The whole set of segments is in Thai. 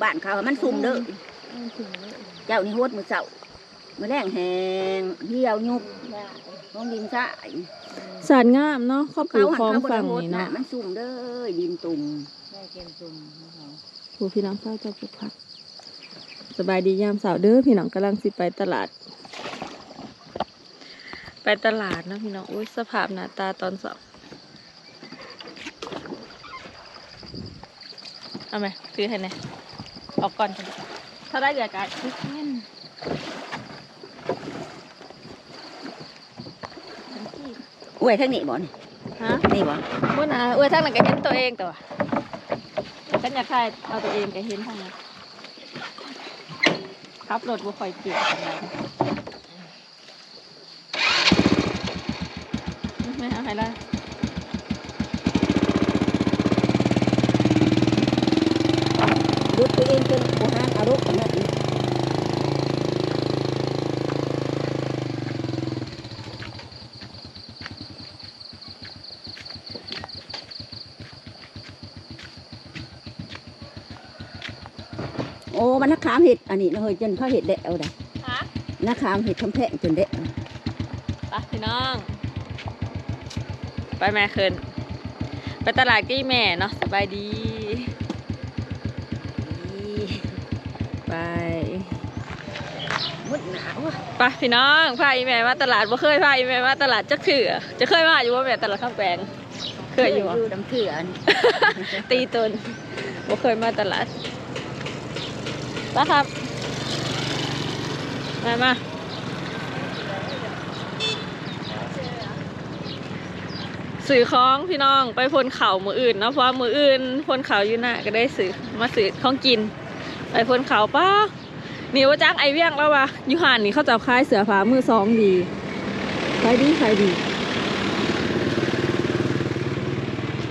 แต่โฮดเขาปลูกบ้านเขามันซุ่มเด้อมันถึงเลยเจ้านี่โฮดมือเสามือแรงแหงเหี่ยวยุบได้ของดินสายสาดงามเนาะเขาปลูกคลองเขาบ่ได้ฝั่งโฮดนี่นะเนาะมันซุ่มเด้อดินตุ่มได้เกมตุ่มนะคะผู้พี่น้องเฝ้าเจ้าปลูกผักสบายดียามเสาร์เด้อพี่น้องกำลังสิไปตลาด ไปตลาดนะพี่น้องอุ้ยสภาพหน้าตาตอนสอบเอาไหมคือให้ไหน ออกก่อนถ้าได้เหลือกันทุกเงินอวยทั้งนี้บ่นี่ฮะนี่บ่มื่อนะเออทางนั้นก็เห็นตัวเองตัวฉันอยากถ่ายเอาตัวเองก็เห็นทางนั้นขับรถบ่ค่อยเก่งปานใดไม่เอาให้ได้ดูดตัวเองจนโบหานอารมณ์ขนาดนี้โอ้มันนัก ขามเห็ดอันนี้นะเฮ้ยจนเขาเห็ดเดะเอาได้ฮะนักขามเห็ดคำแพงจนเดะเอาไปพี่น้อง ไปแม่คืนไปตลาดกี้แม่เนาะสบายดี ไปมุดหนาวอะไปพี่น้องพาอีแม่มาตลาดบ่เคยพาอีแม่มาตลาดจักเถื่อจะเคยมาอยู่ว่าแม่ตลาดข้าวแปลงเคยอยู่บ่ดูดำเถื่อนตีตนบ่เคยมาตลาด ปครับ มามาสื่อของพี่น้องไปพนเข่ามืออื่นนะเพราะมืออื่นพนเข่าอยู่หน้าก็ได้สื่อมาสื่อของกิน ไปพนเข่าป้านี่ว่าจ้างไอเวียงแล้ววะยูหานนี่เขาจับคายเสือผามือสองดีขายดีขายดี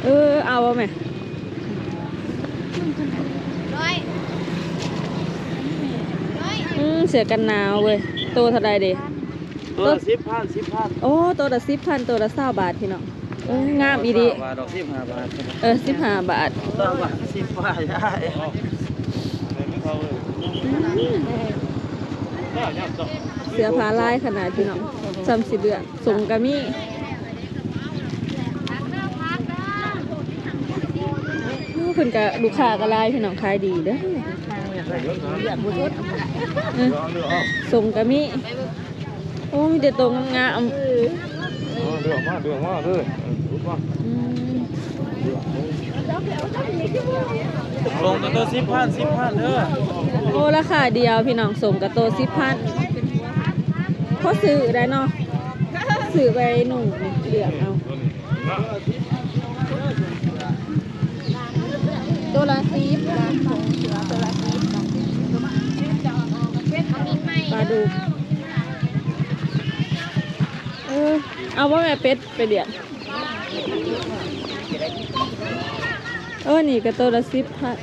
เออเอาบ่แม่ ร้อยร้ อยอืมเสือกันหนาวเว้ยตัวเท่าไรเด้ตัวละสิบพันสิบพันโอ้ตัวละสิบพันตัวละเศร้าบาทพี่น้องเอองามอีดีบาทดอกสิบห้าบาทเออสิบห้าบาทต้องบาทสิบบาทได้เสือผาลายขนาดพี่น้องจำสิเดือนสงกะมี่อู้เพิ่นกะลูกค้าก็หลายพี่น้องขายดีเด้อเออ สงกะมี่โอ้มีแต่ตรงงามเดือดมากเดือดมากเลยรู้ป่ะๆอืมลงตัวสิบพันสิบพันเด้อโอ้ราคาเดียวพี่น้องสมกับโตสิบพันพอซื้อได้เนาะซื้อไปหนุ่มเหลืองเอาตัวละสิบ ปลาดูเออเอาว่าแม่เป็ดไปเดียนเออนี่ก็ตัวละสิบพัน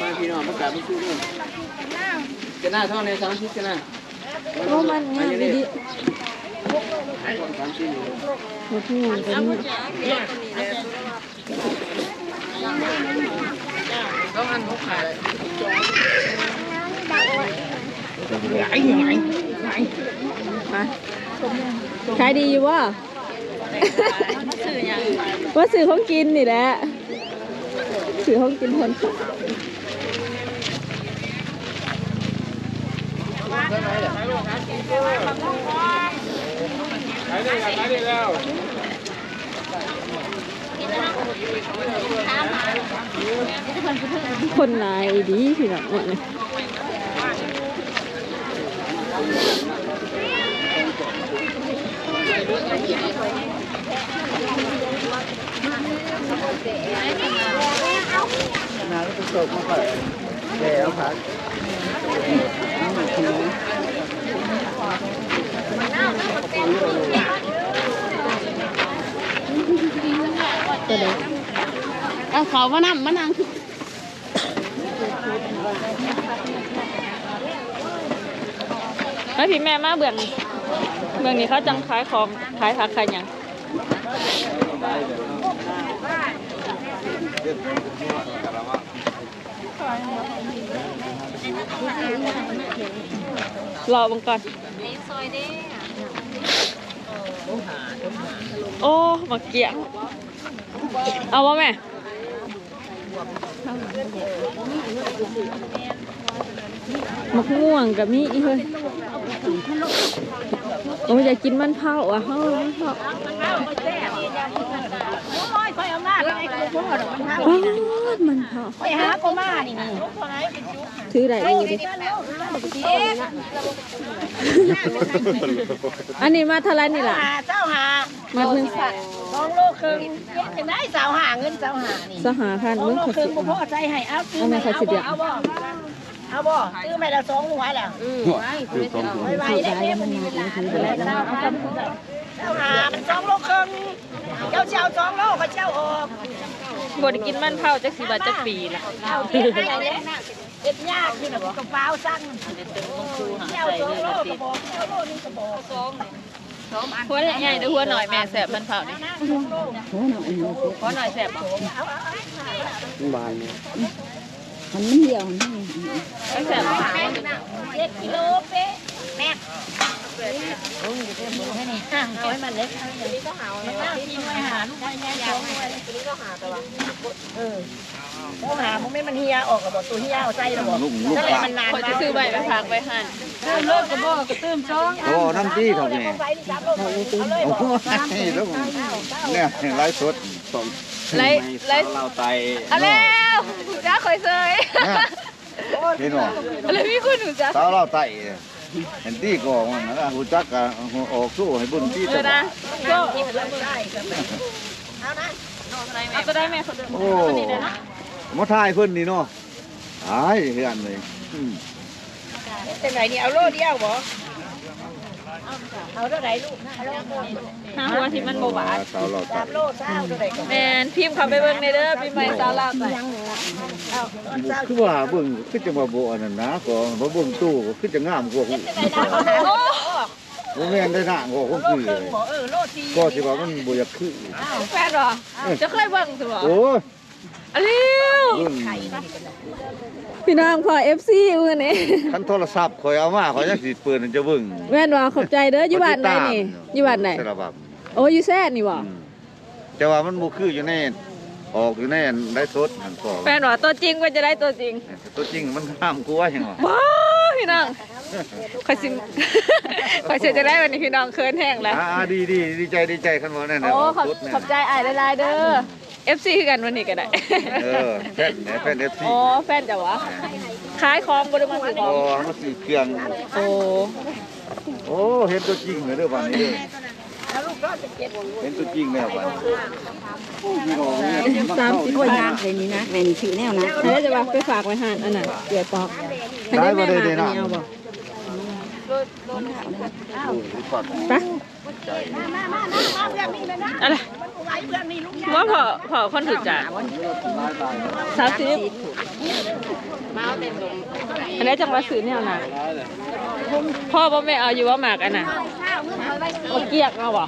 มาพี่น้องประกาศม่ซื้อด้วยจะหน้าเท่าในสามสิบจะหน้า โอ้มันงามดีดีสามสิบหมดหูกันนี่ต้องอันเขาขายมาขายดีอยู่วะว่าสื่อของกินนี่แหละสื่อของกินคน ขายขายได้ได้แล้วคนหลายดีพี่น้องหมดเลยน้าก็ตกมาก่อนแล้วครับ ตัวเด็กเอาเขามานั่งมานั่งแล้วพี่แม่มาเบื้องเบื้องนี้เขาจังขายของขายผักขายหยังรอบังก่อนซอยเด้ โอ้มาเกี่ยงเอาวะแม่มะม่วงกับมีอีเฮ้ยโอ้ยอยากกินมันเผาอะเฮ้ยมันเผา ว้าวมันเผาไปหาก็มานี่นี่ถือได้อยู่ดิอันนี้มาเท่าไรนี่ล่ะเจ้าหามาหนึ่งสองโลครึ่งจะได้สาวหาเงินสาวหานี่สหาพันเมื่อครึ่งบ่อใจให้เอาซื้อเอาไหมไม่คะเอาเดีบ่เอาบ่เอาบ่ซื้อไม่ละสองหัวแล้วคือสองตัวไว้ไว้แล้วเนี่ยมันมีเวลาแล้วเจ้าเอาคำเจ้าหามันสองโลครึ่งเจ้าเจ้าสองโลก็เจ้าออกบไดกินมันเผาจักสิบาทจักปีละเอาเทียบให้เลยเอ็ดยากที่น่ะกระเป๋าสั้นเจ้าสองโลก็บอกเจ้าโลนึงก็บอกสองหัวใหญ่ๆหรือหัวหน่อยแม่แสบมันเผาดิหัวหน่อยแสบบ่บานเนี่ยมันไม่เหี่ยวไม่แสบบ่เจ็ดกิโลเป๊ะแม่ โอ้ยเดี๋ยวเดี๋ยวให้นี่ห่างเอาให้มันเล็กมันน่ากินไว้หาลูกไว้แม่สองไว้ตัวนี้ก็หาแต่ว่าเออต้องหามันไม่มันเหี่ยออกกับบอกตัวเหี่ยเอาใจระบอกนั่นแหละมันนานคอยจะซื้อใบไปพักไปหั่นเลิกกับบอกกับตื้มช่องโอ้น้ำจี้เขาเนี่ยโอ้โหนี่แล้วเนี่ยไลฟ์สดสองไล่ไล่เราไตเอาแล้วจ้าคอยเซยเห็นบ่อะไรพี่คุณหนูจ้าสาวเราไต่ เห็นตี้ก่อนมันนะหูจักกะออกสู้ให้บุญตี้เอตะอนะก็เอานะเอาตัวได้แม่เขาเดินโอ้มาทายเพิ่นนี่เนาะหายเฮือนเลยอืมเป็นไหนนี่เอาโลเดียวบ่ เอาเท่าไหร่ลูกเอาโลหาหัวที่มันโบหวานสาวเราไต่สามโลเศร้าเท่าไหร่ก็แมนพิมพ์เขาไปเบิ่งในเด้อปีใหม่ซาลาไปเอาเศร้าคือว่าเบิ่งคือจะมาโบอันนั้นนะก็บ่เบิ่งตู้ก็คือจะงามกว่าได้ได้เอาหาโลบ่แม่นได้หน้ากว่าคนโลคือครึ่งบ่เออโลสี่ก็สิว่ามันบ่อยากคือแฟนเหรอจะเคยเบิ่งสิบ่โอ้ยอะลิวเบิ่ง พี่น้องพอ FC มื้อนี้คันโทรศัพท์ข่อยเอามาข่อยยังสิเปิดให้เจะเบิ่งแม่นว่าขอบใจเด้ออยู่บ้านไหนนี่อยู่บ้านไหนสารบับโอ้อยู่แซ่ดนี่บ่อืมแต่ว่ามันบ่คืออยู่ในออกอยู่ในได้สดมันก็แฟนว่าตัวจริงว่าจะได้ตัวจริง ตัวจริงมันห้ามกลัวหยังวะว้าพี่น้องขอยสิขอยเสียจะได้วันนี้พี่น้องเคินแห้งแล้วอ่าดีดีดีใจดีใจคันว่านั่นน่ะโอ้ออกขอบสดเนี่ยขอบใจอ้ายหลายๆเด้อ FC คือกันวันนี้ก็ได้ เออแฟนเนี่ยแฟน FC อ๋อแฟนจะวะขายของบ่ได้มาซื้อขอ๋อองมาซื้อเครื่อง โอ้โอ้เห็นตัวจริงเลยเด้อบัดนี้เด้อเอาลูกก็จะเก็บเห็นตัวจริงแล้วบัดนี้พี่น้องเนี่ยสามสิบโอ้ยงานเลยนี่นะแม่นี่ชื่อแนวนะ แล้วจะว่าไปฝากไว้ห่านอันนั้นเดี๋ยวปอกให้ได้ได้บ่แม่ได้มาได้อันนะนี้เอาบ่โอ้ยก่อนไปอะอะไรว่าพอพอคนถือจ่าสามสิบอันนี้จังหวัดสื่อเนี่ยนะพ่อบ่อแม่เอาอยู่ว่าหมากอันน่ะเอาเกียกเอาบ่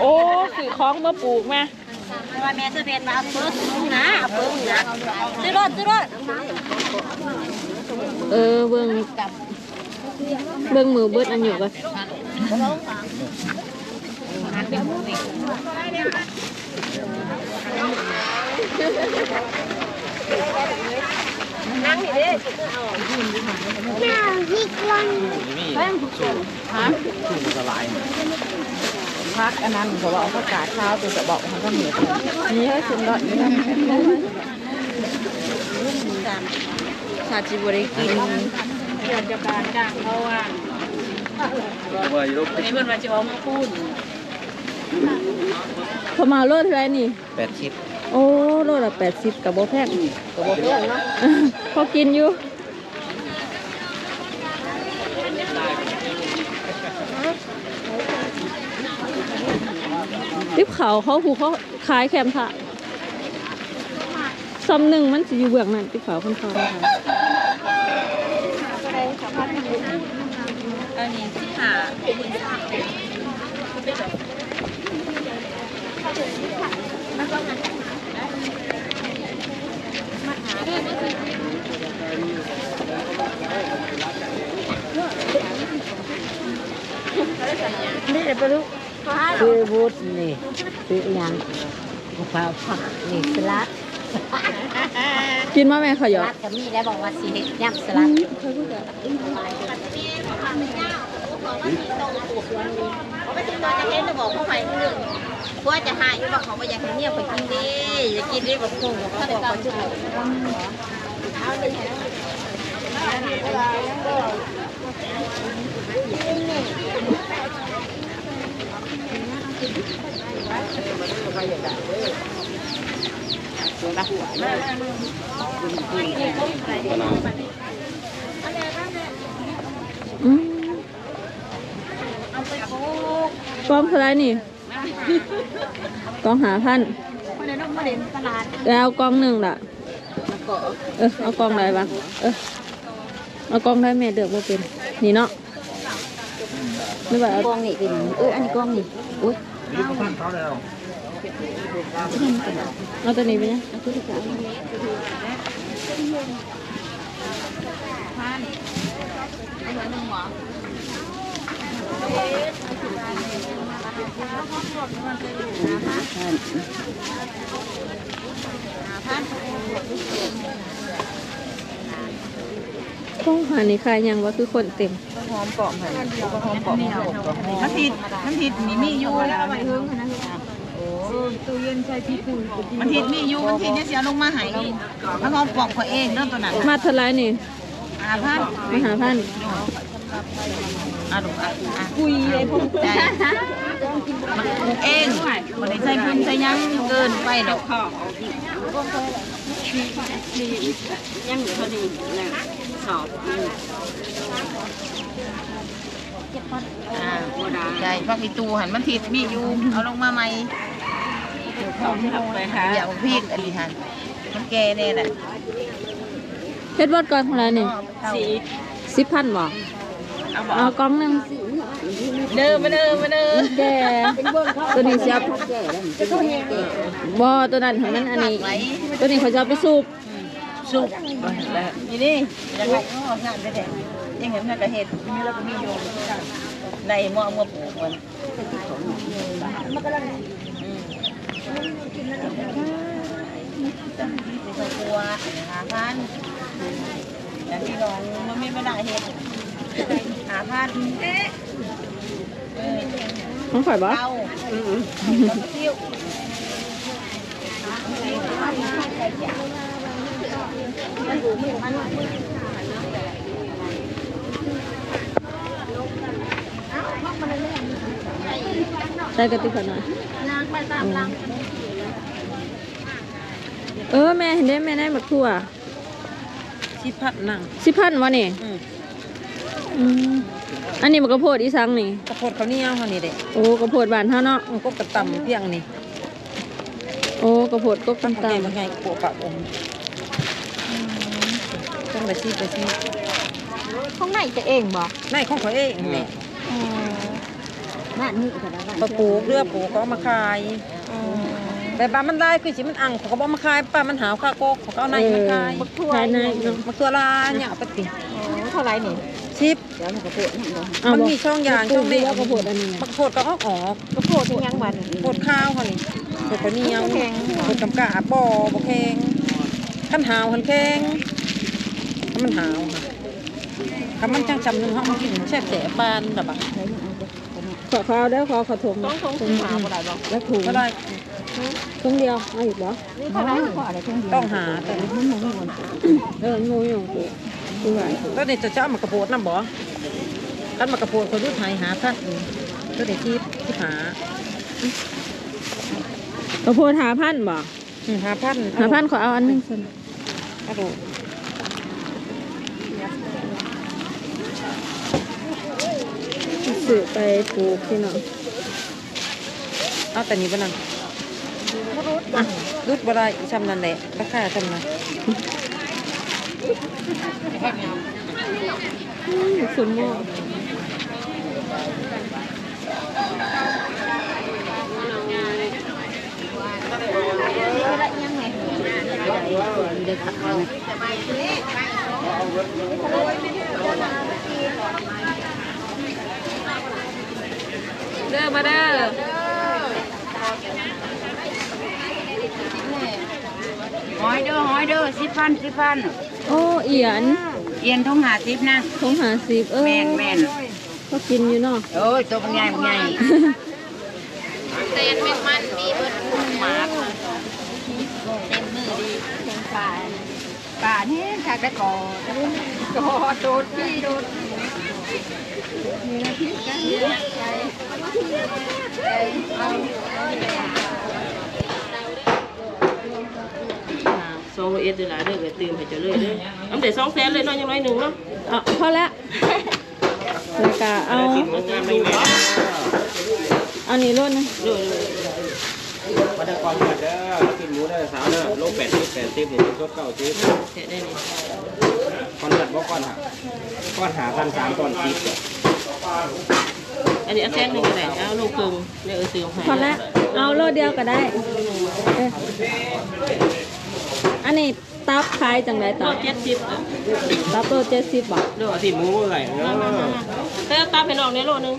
โอ้สื่อคล้องเมื่อปลูกแม่ว่าแม่จะเป็นมาเอาปึ๊บนะเอาปึ๊บนะซื้อรถซื้อรถ เออเบิ่งเบิ่งมือเบิดอันอยู่ก็นั่งนี่เด้พักอันนั้นเขาบอกเขากาดข้าวตัวจะบอกเขาก็เหนื่อยนี่ให้คุณดอดนี่ ชาจิบริกินอยากจะการจ้างเขาว่าว่าอยู่อันนี้เพิ่นมาจะเอามาพูดพอมาโลดเท่าไหรนี่ แปดชิปโอ้โลละแปดสิบกับโบแพงกับโบแพงเนาะพอกินอยู่ติ๊บเขาเขาผูเขาขายแคมค่ะซำหนึ่งมันจะอยู่เบื้องนั้นติ๊บเขาคนเขานะคะ นี่เลยปะลูกซื้อบูธนี่ซื้อยังมะพร้าวผักนี่สลัดกินมาแม่ขสยอลัดก็มีแล้วบอกว่าสีเฮ็ดยำสลัด เขาไม่ถึงตอนจะเห็นจะบอกเขาไปเรื่องเพราะจะหายบอกเขาไม่อยากให้เงียบไปกินดิอยากกินดิบอกคงบอกเขาบอกเขาจุดเอาเลยอื กล้องเท่าไหรนี่กล้องหาพันแล้วกล้องหนึ่งล่ะเออเอากล้องไหนบ้างเออเอากล้องได้แม่เดือกว่าเป็นนี่เนาะไม่ว่าเอากล้องนี่เป็นเอออันนี้กล้องนี่อุ้ยเอาตัวนี้ไปเนี่ยก ล้องหานี่ใครยังว่าคือคนเต็มหอมปอมให้ก็หอมปอมหอมปอมมันผิดมันผิดมีมีอยู่แล้วเอาไปเฮิงนะตู้เย็นใช้ที่ตู้มันผิดมีอยู่มันผิดเนี่ยเสียลงมาให้มันหอมปอมเขาเองเริ่มตัวนั้นมาเท่าไรนี่อาพันมาหาพันอะดูอะอะคุยไอ้พวกใจ มันปลูกเองมันได้ใส่พื้นใส่หยังเกินไปดอกอ่าใช่พักอีตูหันมันทิดมีอยู่เอาลงมาใหม่อย่าเอาพริกอันนี้หันมันแก่แน่แหละเฮ็ดบดก่อนเท่าไหรนี่สีสิบพันบ่เอาบอกเอากล้องหนึ่ง เดิมมาเดิมมาเดิมแกตัวนี้เสียบบ่ตัวนั้นของมันอันนี้ ตัวนี้เขาจะเอาไปสูบสุกนี่นี่ยังไงงอกงานได้แต่ยังเห็นแม่กระเห็ดมีแล้วก็มีโยมในหม้อมาปลูกมันกลัวหาพันอย่างที่น้องมันไม่ไม่ได้เห็ด หาพันเอ๊ะของข่อยบ่เอาเที่ยวใส่กระติกเขาหน่อยเออแม่เห็นได้แม่ได้บักทั่วชิพัดนั่งสิบพันวะนี่ อืมอืมอันนี้มันกระโพดอีสังนี่ กระโพดเขาวเหนี่ยวเขานี่เด็โอ้กระโพดบานเท่าเนาะ มันก็กระตำเพียงนี่โอ้กระโพดก็ตั้งตำแต่ตมันไงปวดปะอมต้องไปซีไปซีข้างในจะเองบ่ในของเขาเองนี่บ้านนี้ก็ได้บ้านปลาปูเรือปูเขาเอามาขายแต่ปลามันได้คือสิมันอังเขาก็บอกมาขายปลามันหาวข้าวโกกเขาก็เอาในมาขายภายในเนาะมาตัวลาเนี่ยเอาไปติเท่าไรนี่ชิปเดี๋ยวมันก็ปวดนี่บ่เอามันบ่มีช่องยางช่องนี้นี้ว่ากระโพดอันนี้ปลาโพดก็ออกออกก็ปวดที่ยังมันโพดข้าวเขานี่โพดข้าวเหนียวแข็งโพดกำกะบ่อบ่แข็งขันหาวขันแข็งถ้ามันหาวค่ะถ้ามันจังจำหนึงเขามากินแช่แฉะปานแบบอะขอข้าวได้ขอขอถุงต้องทงถุงหาบ่ได้บ่แล้วถุงก็ได้ถุงเดียวเอาอีกเหรอนี่เท่าไรก็อะไรทั้งเดียวต้องหาแต่มันบ่มีวันเอองูอยู่ คือว่าก็เดี๋ยวจะเจ้ามากระโพดน้ำบ่กันมากระโพดคนรุ่นไทยหาท่านอื่นก็เดี๋ยวที่ที่หากระโพดหาพันบ่อืมหาพันหาพันขอเอาอันหนึงสิกระโดดซื้อไปปลูกพี่น้องเอาแต่นี้บ้านั่นอะรุดบ่ได้ชำนั่นแหละราคาชำนั่น สมมติเด้อมาเด้อหอยเด้อหอยเด้อสิบพันสิบพัน โอ้เอียนเอียนทงหาสิบนะทงหาสิบเออแม่นแม่นก็กินอยู่เนาะโอ้ยตัวมันใหญ่มันใหญ่เต้นเป็นมันมีเบิดหมาเต็มมือดีเต็มปลาป่านี่ชักได้ก่อนก่อโดดพี่โดดสอง เอ็ดเดือนละเด้อก็ตื่มให้เจ้าเลยเด้ออันแต่สองแสนเลยเนาะยังน้อยหนึ่งเนาะเอาพอแล้วแล้วก็เอาสิบมันงามไม่แม่เอานี่รุ่นนะเด้อเด้อมาได้ความกันเด้อกินหมูได้สาวเด้อโลแปดสิบแปดสิบนี่ก็เก้าสิบเสร็จได้นี่ก้อนเลือดบ่ก้อนหาก้อนหาพันสามก้อนสิบอันนี้อันแสนหนึ่งก็ได้เอาลูกครึ่งเนี่ยเออซื้อให้พอแล้วเอาโลเดียวก็ได้เออ อันนี้ตับขายจังไรโลตับเจ็ดสิบเด้อตับโลเจ็ดสิบบาทเด้อสิบหมูเมื่อไหร่เนาะเต้าตับให้น้องในโลหนึง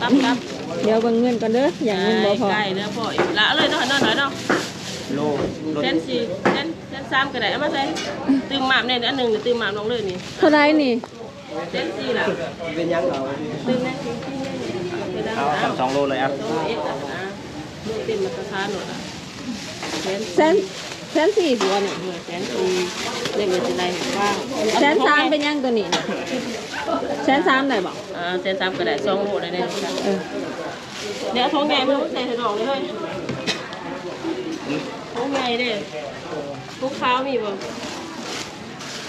ตับตับเดี๋ยวเบิ่งเงินก่อนเด้ออย่างเงินบ่พอใกล้เด้อพ่ออีกละเลยเนาะน้อยหน่อยเนาะโลโลเส้นสี่เส้นเส้นสามก็ได้เอามาใส่ตื่มหมามเนี่ยอันหนึ่งตื่มหมามลงเลยนี่เท่าไรนี่เส้นสี่ล่ะเป็นยังเราตื่มแม่สี่สี่เนี่ยเอาทำสองโลเลยอะสองเอ็ดอะนะลูกเต็มมาตรฐานหมดอะเส้น แสนแสนสี่บัวเนี่ยเหมือนแสนสี่เรียกเงินจะได้ว่างแสนสามเป็นยังตัวนี้แสนสามได้บ่อ่าแสนสามก็ได้สองโลได้เลยเออเดี๋ยวท้องใหญ่ไม่ต้องใส่ถนองเลยเฮ้ยท้องใหญ่เด้ทุกข้าวมีบ่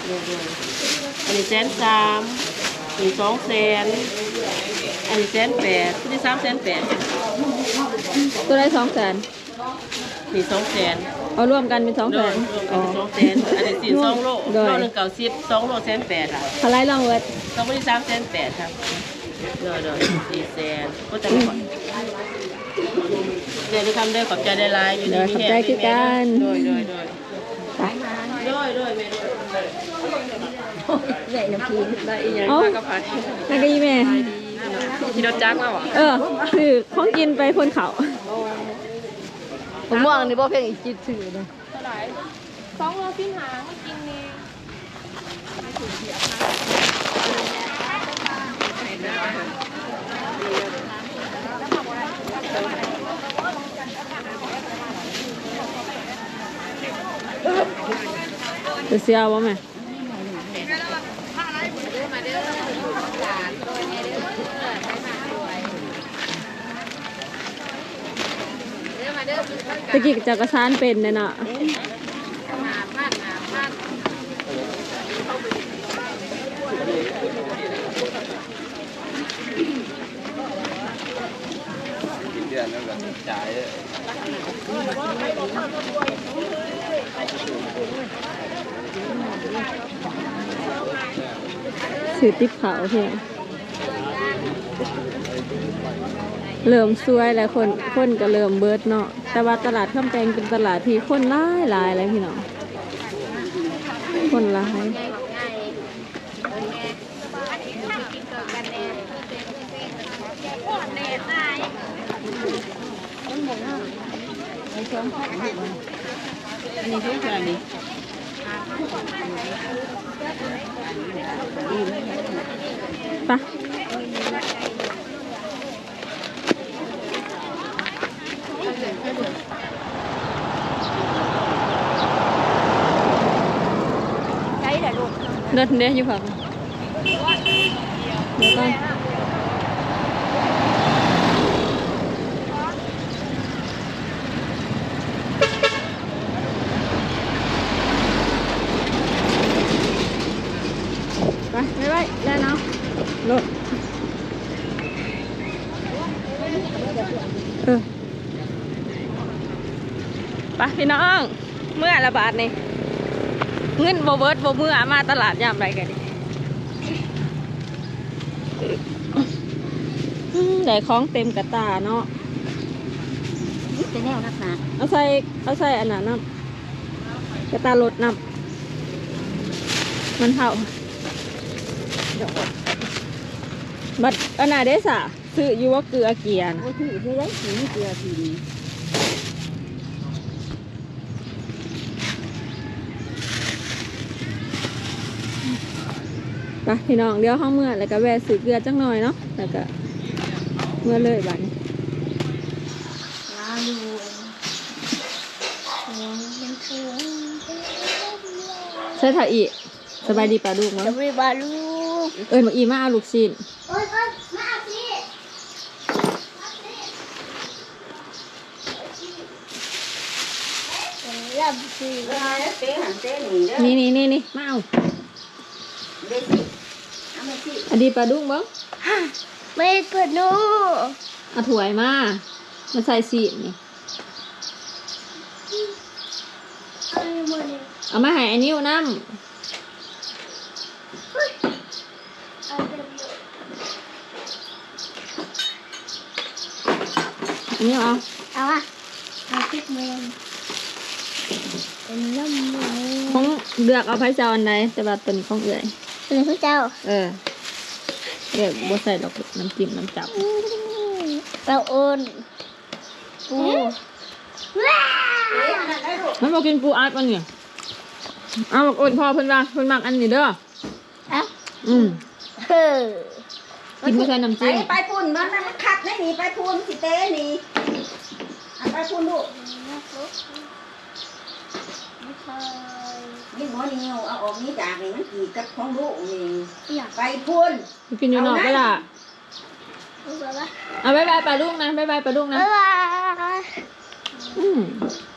เดี๋ยวๆอันนี้แสนสามอันนี้สองแสนอันนี้แสนแปดอันนี้สามแสนแปดตัวได้สองแสนนี่สองแสน เอารวมกันเป็นสองโดแสยนรวมกันเป็นสองแสนอันนี้สี่สองโลโดยโลหนึ่งเก้าสิบสองโลแสนแปดอะเท่าไรลองเวิร์ดสองโลที่สามแสนแปดครับเดี๋ยวเดี๋ยวสี่แสนก็จะก่อนเดี๋ยวนี้ทำได้ขอบใจได้หลายอยู่เดี๋ยวนี่ขอบใจคือกันโดยโดยโดยไปโดยโดยแม่โดยใหญ่น้ำพีได้อีหยังเอ้านั่นก็ยี่แม่ขี่รถจักรมาบ่เออคือของกินไปพ้นเขา ผมมองนี่บ่เพียงอีกจิตถือเลยสองโลสิ้นหางกินนี่ยจะเสียบ่แม่ ตะกี้จักรซานเป็นเนี่ยเนาะสื่อติ๊บเขาเพียง เริ่มซวยแล้วคนคนก็เริ่มเบิดเนาะแต่ว่าตลาดข้ามแปงเป็นตลาดที่คนหลายหลายเลยพี่น้องคนหลายอันนี้ทุกอย่างนี่ปะใช่แหละลูกเดินเด้อยู่ค่ะ เดี๋ยวก่อนไปไปไปได้เนาะรถเออไปพี่น้อง เมื่อละ บาทนี่เงินโบเบิร์ดโบเมื่อมาตลาดยามไรกันดิอืมได้ของเต็มกระตาเนาะนี่เป็นแนวนักหนาเอาใส่เอาใส่อันนั้นน้ำกระตารถน้ำมันเท่าบัดอันน่ะได้สะซื้ออยู่ว่าเกลือเกียร์นะโอ้ยถือเท่ได้สีเกลือสี ปพี่น้องเดี๋ยวห้องเมื่อแล้วก็แวะซื้อเกลือจังหน่อยเนาะแล้วก็เมื่อเลยบัดนี้ลาลูเป็นเพื่อนใช่ถ่ายอีกสบายดีป่าลูกมั้จะงไปบาลูเอิญมาอีมาเอาลูกชิ้นโอ้ยโอ้ยมาสิรับสิเต้หันเต้หนีเด้อนี่นี่นี่นี่มาเอาเด้สิเอามาสิอันดีปลาดุกบ้างไม่กดนูเอาถ้วยมามาใส่สีนี่เอาหมดเลยเอามาให้อันนิ้วน้เอาเต็มเลยำอันนี้เอาเอาอะเอาพริกแมงเป็นน้ำมันของเลือกเอาไผ่เจ้าอันใดแต่ว่าตัวนี้ของเอื่อย เป็นพระเจ้า เออเลือกบัใส่ดอกน้ำจิ้มน้ำจับเราโอนปูมันบอกกินปูอัดมันเนี่ยเอาบอกอ่นพอเพิ่นว่าเพิ่นมักอันนี้เด้ออะอืมเฮ้อกินไม่ใช่น้ำไปจิ้มไปพุ่นมันมันขัดได้หนีไปพุ่นสิเต้หนีอะไปพุ่นลูก นี่หมอนี่เอาออกนี่จากนี่มันกี่กับของลูกนี่อยากไปพุ่นไปกินอยู่นอกก็ล่ะรู้ป่ะเอาบายบายปลาดุกนะบายบายปลาดุกนะบ๊ายบายอืมบ